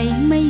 bay mây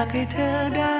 อยากให้เธอได้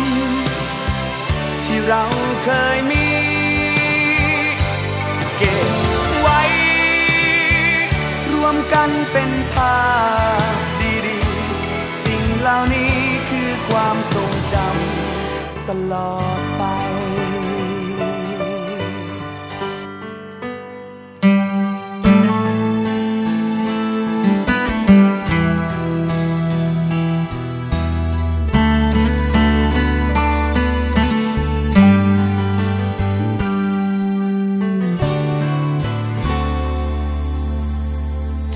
เราเคยมี เก็บไว้ รวมกันเป็นภาพดีๆ สิ่งเหล่านี้คือความทรงจำตลอด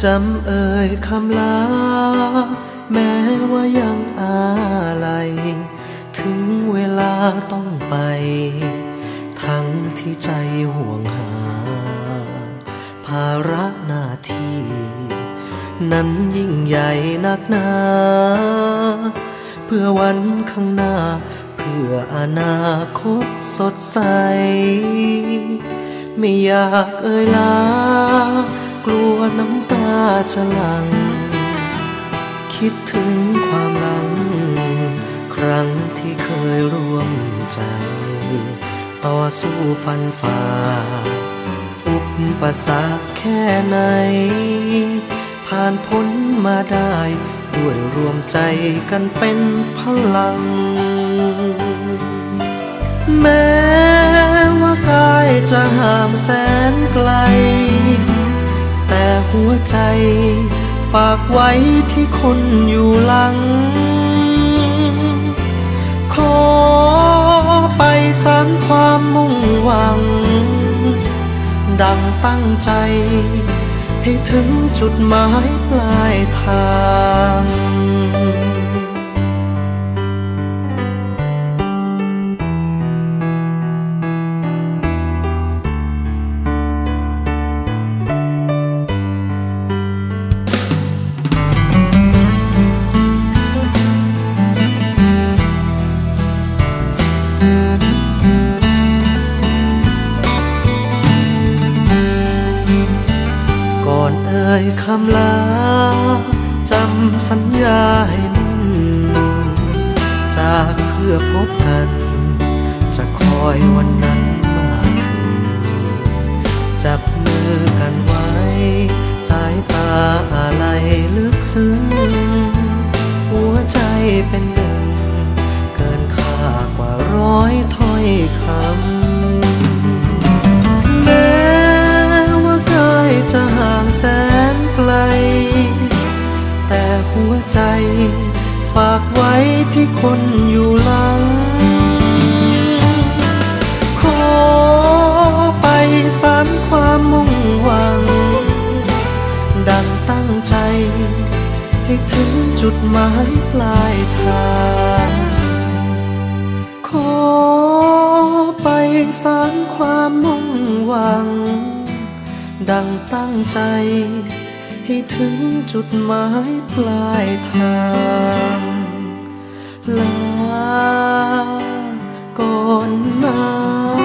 จำเอ่ยคำลา แม้ว่ายังอะไรถึงเวลาต้องไป ทั้งที่ใจห่วงหา ภาระหน้าที่ นั้นยิ่งใหญ่นักหนา เพื่อวันข้างหน้า เพื่ออนาคตสดใส ไม่อยากเอ่ยลา กลัวน้ำตาจะหลัง คิดถึงความหลัง ครั้งที่เคยร่วมใจ ต่อสู้ฟันฝ่า อุปสรรคแค่ไหน ผ่านพ้นมาได้ ด้วยรวมใจกันเป็นพลัง แม้ว่ากายจะห่างแสนไกล หัวใจ ฝากไว้ที่คนอยู่หลัง ขอไปสานความมุ่งหวัง ดังตั้งใจ ให้ถึงจุดหมายปลายทาง จับมือกันไว้ สายตาอะไรลึกซึ้ง หัวใจเป็นหนึ่ง เกินค่ากว่าร้อยถ้อยคำ แม้ว่ากายจะห่างแสนไกล แต่หัวใจฝากไว้ที่คนอยู่หลัง ให้ถึงจุดหมายปลายทางขอไปสร้างความมุ่งหวัง ดังตั้งใจ ให้ถึงจุดหมายปลายทางลาก่อนนะ